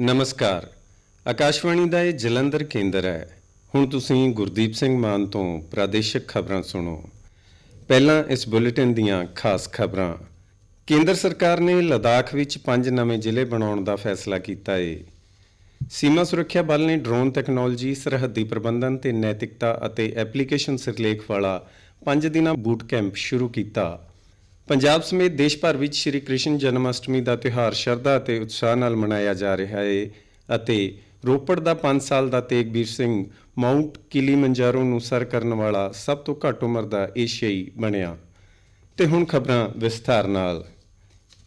ਨਮਸਕਾਰ। ਆਕਾਸ਼ਵਾਣੀ ਦਾ ਇਹ ਜਲੰਧਰ ਕੇਂਦਰ ਹੈ। ਹੁਣ ਤੁਸੀਂ ਗੁਰਦੀਪ ਸਿੰਘ ਮਾਨ ਤੋਂ ਪ੍ਰਾਦੇਸ਼ਿਕ ਖਬਰਾਂ ਸੁਣੋ। ਪਹਿਲਾਂ ਇਸ ਬੁਲੇਟਿਨ ਦੀਆਂ ਖਾਸ ਖਬਰਾਂ। ਕੇਂਦਰ ਸਰਕਾਰ ਨੇ ਲਦਾਖ ਵਿੱਚ ਪੰਜ ਨਵੇਂ ਜ਼ਿਲ੍ਹੇ ਬਣਾਉਣ ਦਾ ਫੈਸਲਾ ਕੀਤਾ ਏ। ਸੀਮਾ ਸੁਰੱਖਿਆ ਬਲ ਨੇ ਡਰੋਨ ਟੈਕਨੋਲੋਜੀ, ਸਰਹੱਦੀ ਪ੍ਰਬੰਧਨ ਤੇ ਨੈਤਿਕਤਾ ਅਤੇ ਐਪਲੀਕੇਸ਼ਨ ਸਿਰਲੇਖ ਵਾਲਾ ਪੰਜ ਦਿਨਾਂ ਬੂਟ ਕੈਂਪ ਸ਼ੁਰੂ ਕੀਤਾ। ਪੰਜਾਬ ਸਮੇਤ ਦੇਸ਼ ਭਰ ਵਿੱਚ ਸ਼੍ਰੀ ਕ੍ਰਿਸ਼ਨ ਜਨਮ ਅਸ਼ਟਮੀ ਦਾ ਤਿਉਹਾਰ ਸ਼ਰਧਾ ਅਤੇ ਉਤਸ਼ਾਹ ਨਾਲ ਮਨਾਇਆ ਜਾ ਰਿਹਾ ਹੈ ਅਤੇ ਰੋਪੜ ਦਾ 5 ਸਾਲ ਦਾ ਤੇਗਵੀਰ ਸਿੰਘ ਮਾਊਂਟ ਕਿਲੀਮੰਜਾਰੋ ਨੂੰ ਸਰ ਕਰਨ ਵਾਲਾ ਸਭ ਤੋਂ ਘੱਟ ਉਮਰ ਦਾ ਏਸ਼ੀਆਈ ਬਣਿਆ। ਤੇ ਹੁਣ ਖਬਰਾਂ ਵਿਸਥਾਰ ਨਾਲ।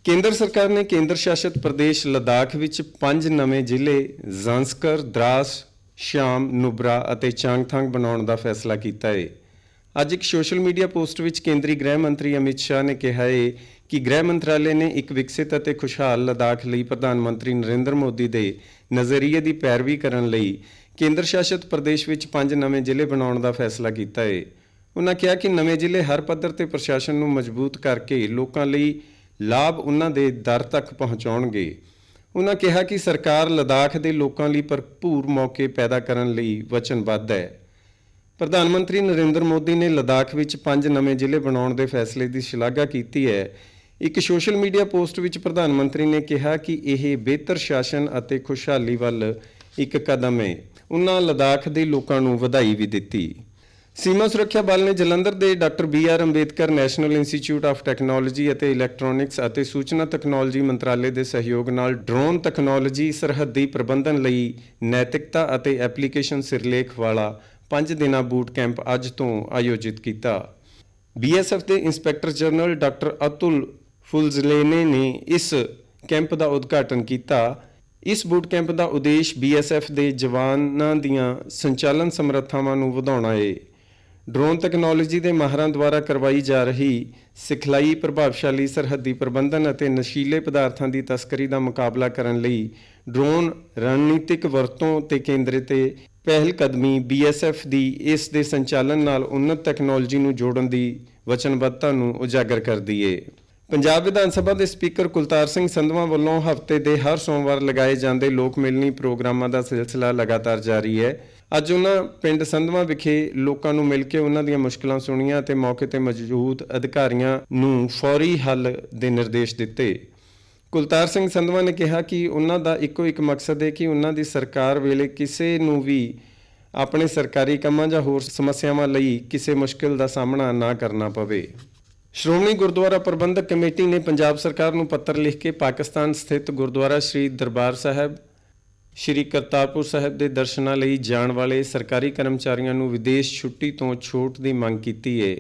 ਕੇਂਦਰ ਸਰਕਾਰ ਨੇ ਕੇਂਦਰ ਸ਼ਾਸਿਤ ਪ੍ਰਦੇਸ਼ ਲਦਾਖ ਵਿੱਚ ਪੰਜ ਨਵੇਂ ਜ਼ਿਲ੍ਹੇ ਜ਼ਾਂਸਕਰ, ਦਰਾਸ ਸ਼ਾਮ ਨੁਬਰਾ ਅਤੇ ਚਾਂਗਥਾਂਗ ਬਣਾਉਣ ਦਾ ਫੈਸਲਾ ਕੀਤਾ ਹੈ ਅੱਜ ਇੱਕ ਸੋਸ਼ਲ ਮੀਡੀਆ ਪੋਸਟ ਵਿੱਚ ਕੇਂਦਰੀ ਗ੍ਰਹਿ ਮੰਤਰੀ ਅਮਿਤ ਸ਼ਾਹ ਨੇ ਕਿਹਾ ਹੈ ਕਿ ਗ੍ਰਹਿ ਮੰਤਰਾਲੇ ਨੇ ਇੱਕ ਵਿਕਸਿਤ ਅਤੇ ਖੁਸ਼ਹਾਲ ਲਦਾਖ ਲਈ ਪ੍ਰਧਾਨ ਮੰਤਰੀ ਨਰਿੰਦਰ ਮੋਦੀ ਦੇ ਨਜ਼ਰੀਏ ਦੀ ਪੈਰਵੀ ਕਰਨ ਲਈ ਕੇਂਦਰ ਸ਼ਾਸਿਤ ਪ੍ਰਦੇਸ਼ ਵਿੱਚ ਪੰਜ ਨਵੇਂ ਜ਼ਿਲ੍ਹੇ ਬਣਾਉਣ ਦਾ ਫੈਸਲਾ ਕੀਤਾ ਹੈ ਉਹਨਾਂ ਕਿਹਾ ਕਿ ਨਵੇਂ ਜ਼ਿਲ੍ਹੇ ਹਰ ਪੱਧਰ ਤੇ ਪ੍ਰਸ਼ਾਸਨ ਨੂੰ ਮਜ਼ਬੂਤ ਕਰਕੇ ਲੋਕਾਂ ਲਈ ਲਾਭ ਉਹਨਾਂ ਦੇ ਦਰ ਤੱਕ ਪਹੁੰਚਾਉਣਗੇ। ਉਹਨਾਂ ਕਿਹਾ ਕਿ ਸਰਕਾਰ ਲਦਾਖ ਦੇ ਲੋਕਾਂ ਲਈ ਭਰਪੂਰ ਮੌਕੇ ਪੈਦਾ ਕਰਨ ਲਈ ਵਚਨਬੱਧ ਹੈ। ਪ੍ਰਧਾਨ ਮੰਤਰੀ ਨਰਿੰਦਰ ਮੋਦੀ ਨੇ ਲਦਾਖ ਵਿੱਚ ਪੰਜ ਨਵੇਂ ਜ਼ਿਲ੍ਹੇ ਬਣਾਉਣ ਦੇ ਫੈਸਲੇ ਦੀ ਸ਼ਲਾਘਾ ਕੀਤੀ ਹੈ। ਇੱਕ ਸੋਸ਼ਲ ਮੀਡੀਆ ਪੋਸਟ ਵਿੱਚ ਪ੍ਰਧਾਨ ਮੰਤਰੀ ਨੇ ਕਿਹਾ ਕਿ ਇਹ ਬਿਹਤਰ ਸ਼ਾਸਨ ਅਤੇ ਖੁਸ਼ਹਾਲੀ ਵੱਲ ਇੱਕ ਕਦਮ ਹੈ। ਉਹਨਾਂ ਲਦਾਖ ਦੇ ਲੋਕਾਂ ਨੂੰ ਵਧਾਈ ਵੀ ਦਿੱਤੀ। ਸੀਮਾ ਸੁਰੱਖਿਆ ਬਲ ਨੇ ਜਲੰਧਰ ਦੇ doctor B R Ambedkar, national institute of technology ਅਤੇ ਇਲੈਕਟ੍ਰੋਨਿਕਸ ਅਤੇ ਸੂਚਨਾ ਤਕਨਾਲੋਜੀ ਮੰਤਰਾਲੇ ਦੇ ਸਹਿਯੋਗ ਨਾਲ ਡਰੋਨ ਤਕਨਾਲੋਜੀ ਸਰਹੱਦੀ ਪ੍ਰਬੰਧਨ ਲਈ ਨੈਤਿਕਤਾ ਅਤੇ ਐਪਲੀਕੇਸ਼ਨ ਸਿਰਲੇਖ ਵਾਲਾ 5 ਦਿਨਾਂ ਬੂਟ ਕੈਂਪ ਅੱਜ ਤੋਂ ਆਯੋਜਿਤ ਕੀਤਾ। ਬੀਐਸਐਫ ਦੇ inspector general doctor Atul Fulzele ਨੇ ਇਸ ਕੈਂਪ ਦਾ ਉਦਘਾਟਨ ਕੀਤਾ। ਇਸ ਬੂਟ ਕੈਂਪ ਦਾ ਉਦੇਸ਼ ਬੀਐਸਐਫ ਦੇ ਜਵਾਨਾਂ ਦੀਆਂ ਸੰਚਾਲਨ ਸਮਰੱਥਾਵਾਂ ਨੂੰ ਵਧਾਉਣਾ ਹੈ ਡਰੋਨ ਟੈਕਨੋਲੋਜੀ ਦੇ ਮਾਹਰਾਂ ਦੁਆਰਾ ਕਰਵਾਈ ਜਾ ਰਹੀ ਸਿਖਲਾਈ ਪ੍ਰਭਾਵਸ਼ਾਲੀ ਸਰਹੱਦੀ ਪ੍ਰਬੰਧਨ ਅਤੇ ਨਸ਼ੀਲੇ ਪਦਾਰਥਾਂ ਦੀ ਤਸਕਰੀ ਦਾ ਮੁਕਾਬਲਾ ਕਰਨ ਲਈ ਡਰੋਨ ਰਣਨੀਤਿਕ ਵਰਤੋਂ ਤੇ ਕੇਂਦਰਿਤ ਹੈ ਪਹਿਲ ਕਦਮੀ ਬੀਐਸਐਫ ਦੀ ਇਸ ਦੇ ਸੰਚਾਲਨ ਨਾਲ ਉન્નਤ ਟੈਕਨੋਲੋਜੀ ਨੂੰ ਜੋੜਨ ਦੀ ਵਚਨਬੱਧਤਾ ਨੂੰ ਉਜਾਗਰ ਕਰਦੀ ਏ। ਪੰਜਾਬ ਵਿਧਾਨ ਸਭਾ ਦੇ ਸਪੀਕਰ ਕੁਲਤਾਰ ਸਿੰਘ ਸੰਧਵਾ ਵੱਲੋਂ ਹਫ਼ਤੇ ਦੇ ਹਰ ਸੋਮਵਾਰ ਲਗਾਏ ਜਾਂਦੇ ਲੋਕ ਮਿਲਣੀ ਪ੍ਰੋਗਰਾਮਾਂ ਦਾ ਸਿਲਸਿਲਾ ਲਗਾਤਾਰ ਜਾਰੀ ਹੈ। ਅੱਜ ਉਹਨਾਂ ਪਿੰਡ ਸੰਧਵਾ ਵਿਖੇ ਲੋਕਾਂ ਨੂੰ ਮਿਲ ਕੇ ਉਹਨਾਂ ਦੀਆਂ ਮੁਸ਼ਕਲਾਂ ਸੁਣੀਆਂ ਤੇ ਮੌਕੇ ਤੇ ਮੌਜੂਦ ਅਧਿਕਾਰੀਆਂ ਨੂੰ ਫੌਰੀ ਹੱਲ ਦੇ ਨਿਰਦੇਸ਼ ਦਿੱਤੇ। ਕੁਲਤਾਰ ਸਿੰਘ ਸੰਧਵਾ ਨੇ ਕਿਹਾ ਕਿ ਉਹਨਾਂ ਦਾ ਇੱਕੋ ਇੱਕ ਮਕਸਦ ਹੈ ਕਿ ਉਹਨਾਂ ਦੀ ਸਰਕਾਰ ਵੇਲੇ ਕਿਸੇ ਨੂੰ ਵੀ ਆਪਣੇ ਸਰਕਾਰੀ ਕੰਮਾਂ ਜਾਂ ਹੋਰ ਸਮੱਸਿਆਵਾਂ ਲਈ ਕਿਸੇ ਮੁਸ਼ਕਲ ਦਾ ਸਾਹਮਣਾ ਨਾ ਕਰਨਾ ਪਵੇ। ਸ਼੍ਰੋਮਣੀ ਗੁਰਦੁਆਰਾ ਪ੍ਰਬੰਧਕ ਕਮੇਟੀ ਨੇ ਪੰਜਾਬ ਸਰਕਾਰ ਨੂੰ ਪੱਤਰ ਲਿਖ ਕੇ ਪਾਕਿਸਤਾਨ ਸਥਿਤ ਗੁਰਦੁਆਰਾ ਸ੍ਰੀ ਦਰਬਾਰ ਸਾਹਿਬ, ਸ਼੍ਰੀ ਕਰਤਾਰਪੁਰ ਸਾਹਿਬ ਦੇ ਦਰਸ਼ਨਾਂ ਲਈ ਜਾਣ ਵਾਲੇ ਸਰਕਾਰੀ ਕਰਮਚਾਰੀਆਂ ਨੂੰ ਵਿਦੇਸ਼ ਛੁੱਟੀ ਤੋਂ ਛੋਟ ਦੀ ਮੰਗ ਕੀਤੀ ਹੈ।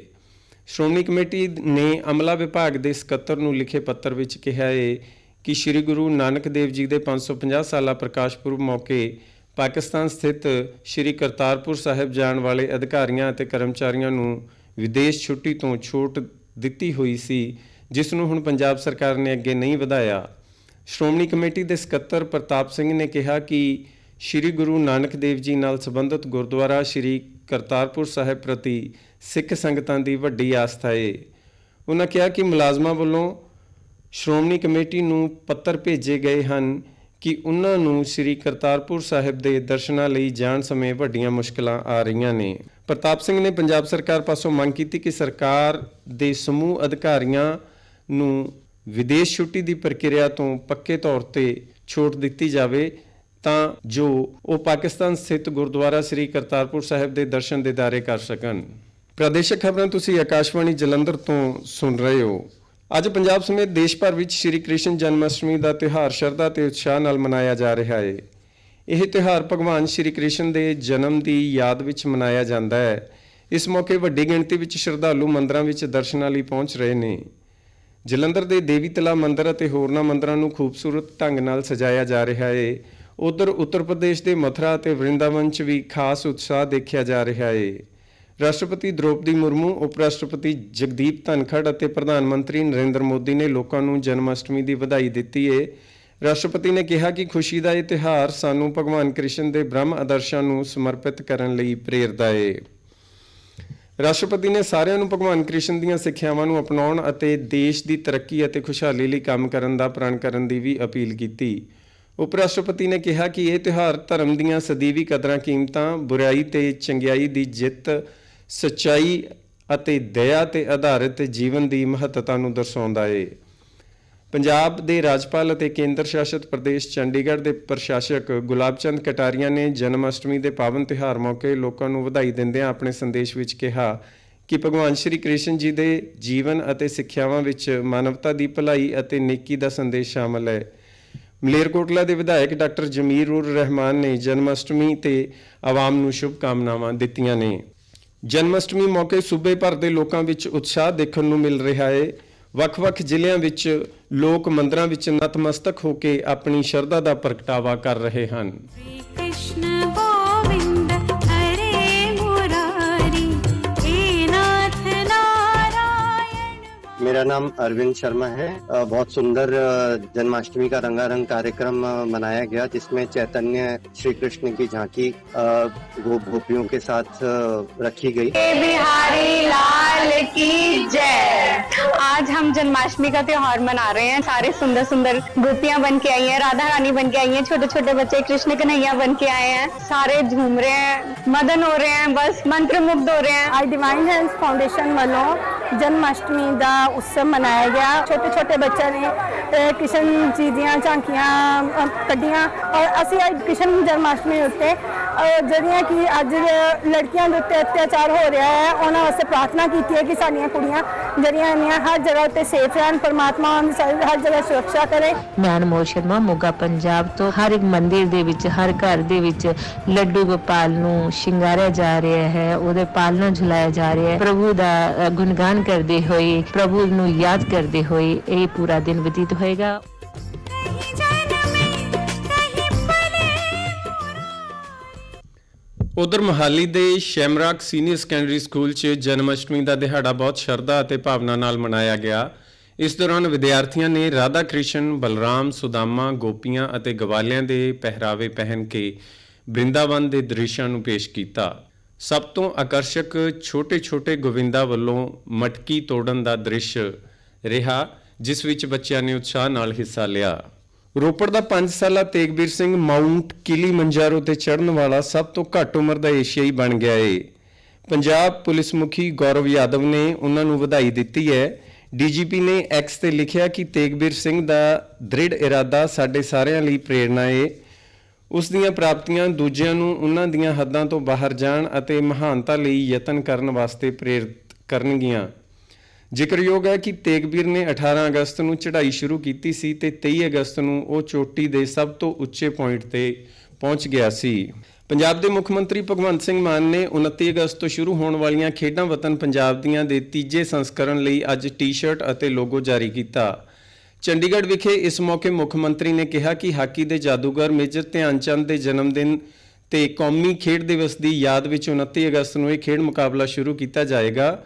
ਸ਼੍ਰੋਮਣੀ ਕਮੇਟੀ ਨੇ ਅਮਲਾ ਵਿਭਾਗ ਦੇ ਸਕੱਤਰ ਨੂੰ ਲਿਖੇ ਪੱਤਰ ਵਿੱਚ ਕਿਹਾ ਹੈ ਕਿ ਸ੍ਰੀ ਗੁਰੂ ਨਾਨਕ ਦੇਵ ਜੀ ਦੇ 550 ਸਾਲਾ ਪ੍ਰਕਾਸ਼ ਪੁਰਬ ਮੌਕੇ ਪਾਕਿਸਤਾਨ ਸਥਿਤ ਸ੍ਰੀ ਕਰਤਾਰਪੁਰ ਸਾਹਿਬ ਜਾਣ ਵਾਲੇ ਅਧਿਕਾਰੀਆਂ ਅਤੇ ਕਰਮਚਾਰੀਆਂ ਨੂੰ ਵਿਦੇਸ਼ ਛੁੱਟੀ ਤੋਂ ਛੋਟ ਦਿੱਤੀ ਹੋਈ ਸੀ, ਜਿਸ ਨੂੰ ਹੁਣ ਪੰਜਾਬ ਸਰਕਾਰ ਨੇ ਅੱਗੇ ਨਹੀਂ ਵਧਾਇਆ। ਸ਼੍ਰੋਮਣੀ ਕਮੇਟੀ ਦੇ ਸਕੱਤਰ ਪ੍ਰਤਾਪ ਸਿੰਘ ਨੇ ਕਿਹਾ ਕਿ ਸ੍ਰੀ ਗੁਰੂ ਨਾਨਕ ਦੇਵ ਜੀ ਨਾਲ ਸੰਬੰਧਿਤ ਗੁਰਦੁਆਰਾ ਸ੍ਰੀ ਕਰਤਾਰਪੁਰ ਸਾਹਿਬ ਪ੍ਰਤੀ ਸਿੱਖ ਸੰਗਤਾਂ ਦੀ ਵੱਡੀ ਆਸਥਾ ਏ। ਉਹਨਾਂ ਕਿਹਾ ਕਿ ਮੁਲਾਜ਼ਮਾਂ ਵੱਲੋਂ ਸ਼੍ਰੋਮਣੀ ਕਮੇਟੀ ਨੂੰ ਪੱਤਰ ਭੇਜੇ ਗਏ ਹਨ ਕਿ ਉਹਨਾਂ ਨੂੰ ਸ੍ਰੀ ਕਰਤਾਰਪੁਰ ਸਾਹਿਬ ਦੇ ਦਰਸ਼ਨਾਂ ਲਈ ਜਾਣ ਸਮੇਂ ਵੱਡੀਆਂ ਮੁਸ਼ਕਲਾਂ ਆ ਰਹੀਆਂ ਨੇ। ਪ੍ਰਤਾਪ ਸਿੰਘ ਨੇ ਪੰਜਾਬ ਸਰਕਾਰ ਪਾਸੋਂ ਮੰਗ ਕੀਤੀ ਕਿ ਸਰਕਾਰ ਦੇ ਸਮੂਹ ਅਧਿਕਾਰੀਆਂ ਨੂੰ ਵਿਦੇਸ਼ ਛੁੱਟੀ ਦੀ ਪ੍ਰਕਿਰਿਆ ਤੋਂ ਪੱਕੇ ਤੌਰ ਤੇ ਛੋਟ ਦਿੱਤੀ ਜਾਵੇ ਤਾਂ ਜੋ ਉਹ ਪਾਕਿਸਤਾਨ ਸਥਿਤ ਗੁਰਦੁਆਰਾ ਸ੍ਰੀ ਕਰਤਾਰਪੁਰ ਸਾਹਿਬ ਦੇ ਦਰਸ਼ਨ ਦੇ ਦਿਦਾਰੇ ਕਰ ਸਕਣ। ਪ੍ਰਾਦੇਸ਼ਿਕ ਖਬਰਾਂ ਤੁਸੀਂ ਆਕਾਸ਼ਵਾਣੀ ਜਲੰਧਰ ਤੋਂ ਸੁਣ ਰਹੇ ਹੋ। ਅੱਜ ਪੰਜਾਬ ਸਮੇਤ ਦੇਸ਼ ਭਰ ਵਿੱਚ ਸ਼੍ਰੀ ਕ੍ਰਿਸ਼ਨ ਜਨਮ ਅਸ਼ਟਮੀ ਦਾ ਤਿਉਹਾਰ ਸ਼ਰਧਾ ਤੇ ਉਤਸ਼ਾਹ ਨਾਲ ਮਨਾਇਆ ਜਾ ਰਿਹਾ ਹੈ ਇਹ ਤਿਉਹਾਰ ਭਗਵਾਨ ਸ਼੍ਰੀ ਕ੍ਰਿਸ਼ਨ ਦੇ ਜਨਮ ਦੀ ਯਾਦ ਵਿੱਚ ਮਨਾਇਆ ਜਾਂਦਾ ਹੈ। ਇਸ ਮੌਕੇ ਵੱਡੀ ਗਿਣਤੀ ਵਿੱਚ ਸ਼ਰਧਾਲੂ ਮੰਦਰਾਂ ਵਿੱਚ ਦਰਸ਼ਨਾਂ ਲਈ ਪਹੁੰਚ ਰਹੇ ਨੇ। ਜਲੰਧਰ ਦੇ ਦੇਵੀ ਤਲਾ ਮੰਦਿਰ ਅਤੇ ਹੋਰਨਾਂ ਮੰਦਰਾਂ ਨੂੰ ਖੂਬਸੂਰਤ ਢੰਗ ਨਾਲ ਸਜਾਇਆ ਜਾ ਰਿਹਾ ਹੈ ਉਧਰ ਉੱਤਰ ਪ੍ਰਦੇਸ਼ ਦੇ ਮਥੁਰਾ ਅਤੇ ਵਰਿੰਦਾਵਨ 'ਚ ਵੀ ਖਾਸ ਉਤਸ਼ਾਹ ਦੇਖਿਆ ਜਾ ਰਿਹਾ ਹੈ ਰਾਸ਼ਟਰਪਤੀ ਦ੍ਰੋਪਦੀ ਮੁਰਮੂ ਉਪ ਰਾਸ਼ਟਰਪਤੀ ਜਗਦੀਪ ਧਨਖੜ ਅਤੇ ਪ੍ਰਧਾਨ ਮੰਤਰੀ ਨਰਿੰਦਰ ਮੋਦੀ ਨੇ ਲੋਕਾਂ ਨੂੰ ਜਨਮ ਅਸ਼ਟਮੀ ਦੀ ਵਧਾਈ ਦਿੱਤੀ ਏ। ਰਾਸ਼ਟਰਪਤੀ ਨੇ ਕਿਹਾ ਕਿ ਖੁਸ਼ੀ ਦਾ ਇਹ ਤਿਉਹਾਰ ਸਾਨੂੰ ਭਗਵਾਨ ਕ੍ਰਿਸ਼ਨ ਦੇ ਬ੍ਰਹਮ ਆਦਰਸ਼ਾਂ ਨੂੰ ਸਮਰਪਿਤ ਕਰਨ ਲਈ ਪ੍ਰੇਰਦਾ ਏ। ਰਾਸ਼ਟਰਪਤੀ ਨੇ ਸਾਰਿਆਂ ਨੂੰ ਭਗਵਾਨ ਕ੍ਰਿਸ਼ਨ ਦੀਆਂ ਸਿੱਖਿਆਵਾਂ ਨੂੰ ਅਪਣਾਉਣ ਅਤੇ ਦੇਸ਼ ਦੀ ਤਰੱਕੀ ਅਤੇ ਖੁਸ਼ਹਾਲੀ ਲਈ ਕੰਮ ਕਰਨ ਦਾ ਪ੍ਰਣ ਕਰਨ ਦੀ ਵੀ ਅਪੀਲ ਕੀਤੀ। ਉਪ ਰਾਸ਼ਟਰਪਤੀ ਨੇ ਕਿਹਾ ਕਿ ਇਹ ਤਿਉਹਾਰ ਧਰਮ ਦੀਆਂ ਸਦੀਵੀ ਕਦਰਾਂ ਕੀਮਤਾਂ, ਬੁਰਾਈ ਤੇ ਚੰਗਿਆਈ ਦੀ ਜਿੱਤ ਸੱਚਾਈ ਅਤੇ ਦਇਆ ਤੇ ਆਧਾਰਿਤ ਜੀਵਨ ਦੀ ਮਹੱਤਤਾ ਨੂੰ ਦਰਸਾਉਂਦਾ ਹੈ ਪੰਜਾਬ ਦੇ ਰਾਜਪਾਲ ਅਤੇ ਕੇਂਦਰ ਸ਼ਾਸਿਤ ਪ੍ਰਦੇਸ਼ ਚੰਡੀਗੜ੍ਹ ਦੇ ਪ੍ਰਸ਼ਾਸਕ ਗੁਲਾਬਚੰਦ ਕਟਾਰੀਆ ਨੇ ਜਨਮ ਅਸ਼ਟਮੀ ਦੇ ਪਾਵਨ ਤਿਉਹਾਰ ਮੌਕੇ ਲੋਕਾਂ ਨੂੰ ਵਧਾਈ ਦਿੰਦਿਆਂ ਆਪਣੇ ਸੰਦੇਸ਼ ਵਿੱਚ ਕਿਹਾ ਕਿ ਭਗਵਾਨ ਸ਼੍ਰੀ ਕ੍ਰਿਸ਼ਨ ਜੀ ਦੇ ਜੀਵਨ ਅਤੇ ਸਿੱਖਿਆਵਾਂ ਵਿੱਚ ਮਾਨਵਤਾ ਦੀ ਭਲਾਈ ਅਤੇ ਨੇਕੀ ਦਾ ਸੰਦੇਸ਼ ਸ਼ਾਮਲ ਹੈ। ਮਲੇਰਕੋਟਲਾ ਦੇ ਵਿਧਾਇਕ ਡਾਕਟਰ ਜਮੀਰ ਉਰ ਰਹਿਮਾਨ ਨੇ ਜਨਮ ਅਸ਼ਟਮੀ ਤੇ ਆਵਾਮ ਨੂੰ ਸ਼ੁਭ ਕਾਮਨਾਵਾਂ ਦਿੱਤੀਆਂ ਨੇ। ਜਨਮਸ਼ਟਮੀ ਮੌਕੇ ਸੂਬੇ ਭਰ ਦੇ ਲੋਕਾਂ ਵਿੱਚ ਉਤਸ਼ਾਹ ਦੇਖਣ ਨੂੰ ਮਿਲ ਰਿਹਾ ਹੈ ਵੱਖ-ਵੱਖ ਜ਼ਿਲ੍ਹਿਆਂ ਵਿੱਚ ਲੋਕ ਮੰਦਰਾਂ ਵਿੱਚ ਨਤਮਸਤਕ ਹੋ ਕੇ ਆਪਣੀ ਸ਼ਰਧਾ ਦਾ ਪ੍ਰਗਟਾਵਾ ਕਰ ਰਹੇ ਹਨ। श्री मेरा नाम अरविंद शर्मा है। बहुत सुंदर जन्माष्टमी का रंगारंग कार्यक्रम मनाया गया जिसमें चैतन्य श्री कृष्ण की झांकी गोप गोपियों के साथ रखी गई। बिहारी लाल की जय। आज हम जन्माष्टमी का त्योहार मना रहे हैं। सारे सुंदर सुंदर गोपियाँ बन के आई हैं राधा रानी बन के आई हैं छोटे छोटे बच्चे कृष्ण कन्हैया बन के आए हैं। सारे झूम रहे हैं मदन हो रहे हैं बस मंत्र मुग्ध हो रहे हैं। आई डिवाइन हेल्थ फाउंडेशन वालों ਜਨਮਾਸ਼ਟਮੀ ਦਾ ਉਤਸਵ ਮਨਾਇਆ ਗਿਆ। ਛੋਟੇ ਛੋਟੇ ਬੱਚਿਆਂ ਨੇ ਕਿਸ਼ਨ ਜੀ ਦੀਆਂ ਝਾਂਕੀਆਂ ਕੱਢੀਆਂ ਔਰ ਅਸੀਂ ਅੱਜ ਕ੍ਰਿਸ਼ਨ ਜਨਮ ਅਸ਼ਟਮੀ ਉੱਤੇ ਜਿਹੜੀਆਂ ਕਿ ਅੱਜ ਲੜਕੀਆਂ ਦੇ ਉੱਤੇ ਅਤਿਆਚਾਰ ਹੋ ਰਿਹਾ ਹੈ, ਉਹਨਾਂ ਵਾਸਤੇ ਪ੍ਰਾਰਥਨਾ ਕੀਤੀ ਹੈ ਕਿ ਸਾਡੀਆਂ ਕੁੜੀਆਂ ਜਿਹੜੀਆਂ ਨੇ ਹਰ ਜਗ੍ਹਾ ਉੱਤੇ ਸੇਫ ਰਹਿਣ ਪਰਮਾਤਮਾ ਉਹਨਾਂ ਦੀ ਸਾਰੀ- ਹਰ ਜਗ੍ਹਾ ਸੁਰੱਖਿਆ ਕਰੇ। ਮੈਂ ਅਨਮੋਲ ਸ਼ਰਮਾ ਮੋਗਾ ਪੰਜਾਬ ਤੋਂ ਹਰ ਇੱਕ ਮੰਦਿਰ ਦੇ ਵਿੱਚ ਹਰ ਘਰ ਦੇ ਵਿੱਚ ਲੱਡੂ ਗੋਪਾਲ ਨੂੰ ਸ਼ਿੰਗਾਰਿਆ ਜਾ ਰਿਹਾ ਹੈ ਉਹਦੇ ਪਾਲ ਨੂੰ ਝੁਲਾਇਆ ਜਾ ਰਿਹਾ ਹੈ। ਪ੍ਰਭੂ ਦਾ ਅ, ਗੁਣਗਾਨ ਕਰਦੇ ਹੋਏ ਪ੍ਰਭੂ ਨੂੰ ਯਾਦ ਕਰਦੇ ਹੋਏ ਇਹ ਪੂਰਾ ਦਿਨ ਬਤੀਤ ਹੋਏਗਾ। ਉਧਰ ਮਹਾਲੀ ਦੇ ਸ਼ੈਮਰਾਕ ਸੀਨੀਅਰ ਸੈਕੰਡਰੀ ਸਕੂਲ 'ਚ ਜਨਮ ਅਸ਼ਟਮੀ ਦਾ ਦਿਹਾੜਾ ਬਹੁਤ ਸ਼ਰਧਾ ਅਤੇ ਭਾਵਨਾ ਨਾਲ ਮਨਾਇਆ ਗਿਆ। ਇਸ ਦੌਰਾਨ ਵਿਦਿਆਰਥੀਆਂ ਨੇ ਰਾਧਾ ਕ੍ਰਿਸ਼ਨ, ਬਲਰਾਮ, ਸੁਦਾਮਾ, ਗੋਪੀਆਂ ਅਤੇ ਗਵਾਲਿਆਂ ਦੇ ਪਹਿਰਾਵੇ ਪਹਿਨ ਕੇ ਬ੍ਰਿੰਦਾਵਨ ਦੇ ਦ੍ਰਿਸ਼ਾਂ ਨੂੰ ਪੇਸ਼ ਕੀਤਾ। ਸਭ ਤੋਂ ਆਕਰਸ਼ਕ ਛੋਟੇ-ਛੋਟੇ ਗੋਵਿੰਦਾ ਵੱਲੋਂ ਮਟਕੀ ਤੋੜਨ ਦਾ ਦ੍ਰਿਸ਼ ਰਿਹਾ, ਜਿਸ ਵਿੱਚ ਬੱਚਿਆਂ ਨੇ ਉਤਸ਼ਾਹ ਨਾਲ ਹਿੱਸਾ ਲਿਆ। ਰੋਪੜ ਦਾ 5 ਸਾਲਾ ਤੇਗਬੀਰ ਸਿੰਘ ਮਾਊਂਟ ਕਿਲੀ ਮੰਜਾਰੋ ਤੇ ਚੜ੍ਹਨ ਵਾਲਾ ਸਭ ਤੋਂ ਘੱਟ ਉਮਰ ਦਾ ਏਸ਼ੀਆਈ ਬਣ ਗਿਆ ਏ। ਪੰਜਾਬ ਪੁਲਿਸ ਮੁਖੀ ਗੌਰਵ ਯਾਦਵ ਨੇ ਉਹਨਾਂ ਨੂੰ ਵਧਾਈ ਦਿੱਤੀ ਹੈ। ਡੀਜੀਪੀ ਨੇ ਐਕਸ ਤੇ ਲਿਖਿਆ ਕਿ ਤੇਗਬੀਰ ਸਿੰਘ ਦਾ ਦ੍ਰਿੜ ਇਰਾਦਾ ਸਾਡੇ ਸਾਰਿਆਂ ਲਈ ਪ੍ਰੇਰਣਾ ਏ। ਉਸ ਦੀਆਂ ਪ੍ਰਾਪਤੀਆਂ ਦੂਜਿਆਂ ਨੂੰ ਉਹਨਾਂ ਦੀਆਂ ਹੱਦਾਂ ਤੋਂ ਬਾਹਰ ਜਾਣ ਅਤੇ ਮਹਾਨਤਾ ਲਈ ਯਤਨ ਕਰਨ ਵਾਸਤੇ ਪ੍ਰੇਰਿਤ ਕਰਨਗੀਆਂ। ਜ਼ਿਕਰਯੋਗ ਹੈ ਕਿ ਤੇਗਬੀਰ ਨੇ 18 ਅਗਸਤ ਨੂੰ ਚੜ੍ਹਾਈ ਸ਼ੁਰੂ ਕੀਤੀ ਸੀ ਤੇ 23 ਅਗਸਤ ਨੂੰ ਉਹ ਚੋਟੀ ਦੇ ਸਭ ਤੋਂ ਉੱਚੇ ਪੁਆਇੰਟ ਤੇ ਪਹੁੰਚ ਗਿਆ ਸੀ। ਪੰਜਾਬ ਦੇ ਮੁੱਖ ਮੰਤਰੀ ਭਗਵੰਤ ਸਿੰਘ ਮਾਨ ਨੇ 29 ਅਗਸਤ ਤੋਂ ਸ਼ੁਰੂ ਹੋਣ ਵਾਲੀਆਂ ਖੇਡਾਂ ਵਤਨ ਪੰਜਾਬ ਦੀਆਂ ਦੇ ਤੀਜੇ ਸੰਸਕਰਣ ਲਈ ਅੱਜ ਟੀ-ਸ਼ਰਟ ਅਤੇ ਲੋਗੋ ਜਾਰੀ ਕੀਤਾ। ਚੰਡੀਗੜ੍ਹ ਵਿਖੇ ਇਸ ਮੌਕੇ ਮੁੱਖ ਮੰਤਰੀ ਨੇ ਕਿਹਾ ਕਿ ਹਾਕੀ ਦੇ ਜਾਦੂਗਰ ਮੇਜਰ ਧਿਆਨ ਚੰਦ ਦੇ ਜਨਮ ਦਿਨ ਤੇ ਕੌਮੀ ਖੇਡ ਦਿਵਸ ਦੀ ਯਾਦ ਵਿੱਚ 29 ਅਗਸਤ ਨੂੰ ਇਹ ਖੇਡ ਮੁਕਾਬਲਾ ਸ਼ੁਰੂ ਕੀਤਾ ਜਾਏਗਾ।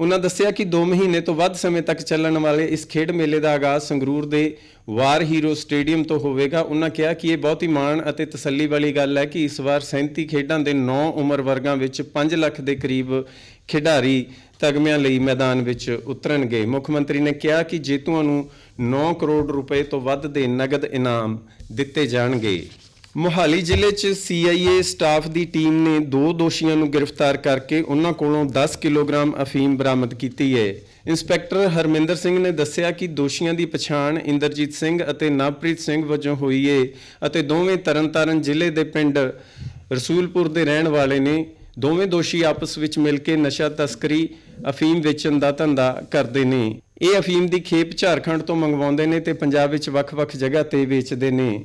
ਉਹਨਾਂ ਦੱਸਿਆ ਕਿ 2 ਮਹੀਨੇ ਤੋਂ ਵੱਧ ਸਮੇਂ ਤੱਕ ਚੱਲਣ ਵਾਲੇ ਇਸ ਖੇਡ ਮੇਲੇ ਦਾ ਆਗਾਜ਼ ਸੰਗਰੂਰ ਦੇ ਵਾਰ ਹੀਰੋ ਸਟੇਡੀਅਮ ਤੋਂ ਹੋਵੇਗਾ। ਉਹਨਾਂ ਕਿਹਾ ਕਿ ਇਹ ਬਹੁਤ ਹੀ ਮਾਣ ਅਤੇ ਤਸੱਲੀ ਵਾਲੀ ਗੱਲ ਹੈ ਕਿ ਇਸ ਵਾਰ 37 ਖੇਡਾਂ ਦੇ 9 ਉਮਰ ਵਰਗਾਂ ਵਿੱਚ 5 ਲੱਖ ਦੇ ਕਰੀਬ ਖਿਡਾਰੀ ਤਗਮਿਆਂ ਲਈ ਮੈਦਾਨ ਵਿੱਚ ਉਤਰਨਗੇ। ਮੁੱਖ ਮੰਤਰੀ ਨੇ ਕਿਹਾ ਕਿ ਜੇਤੂਆਂ ਨੂੰ 9 ਕਰੋੜ ਰੁਪਏ ਤੋਂ ਵੱਧ ਦੇ ਨਗਦ ਇਨਾਮ ਦਿੱਤੇ ਜਾਣਗੇ। ਮੋਹਾਲੀ ਜ਼ਿਲ੍ਹੇ 'ਚ CIA ਸਟਾਫ ਦੀ ਟੀਮ ਨੇ ਦੋ ਦੋਸ਼ੀਆਂ ਨੂੰ ਗ੍ਰਿਫਤਾਰ ਕਰਕੇ ਉਹਨਾਂ ਕੋਲੋਂ 10 ਕਿਲੋਗ੍ਰਾਮ ਅਫੀਮ ਬਰਾਮਦ ਕੀਤੀ ਹੈ। ਇੰਸਪੈਕਟਰ ਹਰਮਿੰਦਰ ਸਿੰਘ ਨੇ ਦੱਸਿਆ ਕਿ ਦੋਸ਼ੀਆਂ ਦੀ ਪਛਾਣ ਇੰਦਰਜੀਤ ਸਿੰਘ ਅਤੇ ਨਵਪ੍ਰੀਤ ਸਿੰਘ ਵਜੋਂ ਹੋਈ ਹੈ ਅਤੇ ਦੋਵੇਂ ਤਰਨਤਾਰਨ ਜ਼ਿਲ੍ਹੇ ਦੇ ਪਿੰਡ ਰਸੂਲਪੁਰ ਦੇ ਰਹਿਣ ਵਾਲੇ ਨੇ। ਦੋਵੇਂ ਦੋਸ਼ੀ ਆਪਸ ਵਿੱਚ ਮਿਲ ਕੇ ਨਸ਼ਾ ਤਸਕਰੀ, ਅਫੀਮ ਵੇਚਣ ਦਾ ਧੰਦਾ ਕਰਦੇ ਨੇ। ਇਹ ਅਫੀਮ ਦੀ ਖੇਪ ਝਾਰਖੰਡ ਤੋਂ ਮੰਗਵਾਉਂਦੇ ਨੇ ਤੇ ਪੰਜਾਬ ਵਿੱਚ ਵੱਖ-ਵੱਖ ਜਗ੍ਹਾ ਤੇ ਵੇਚਦੇ ਨੇ।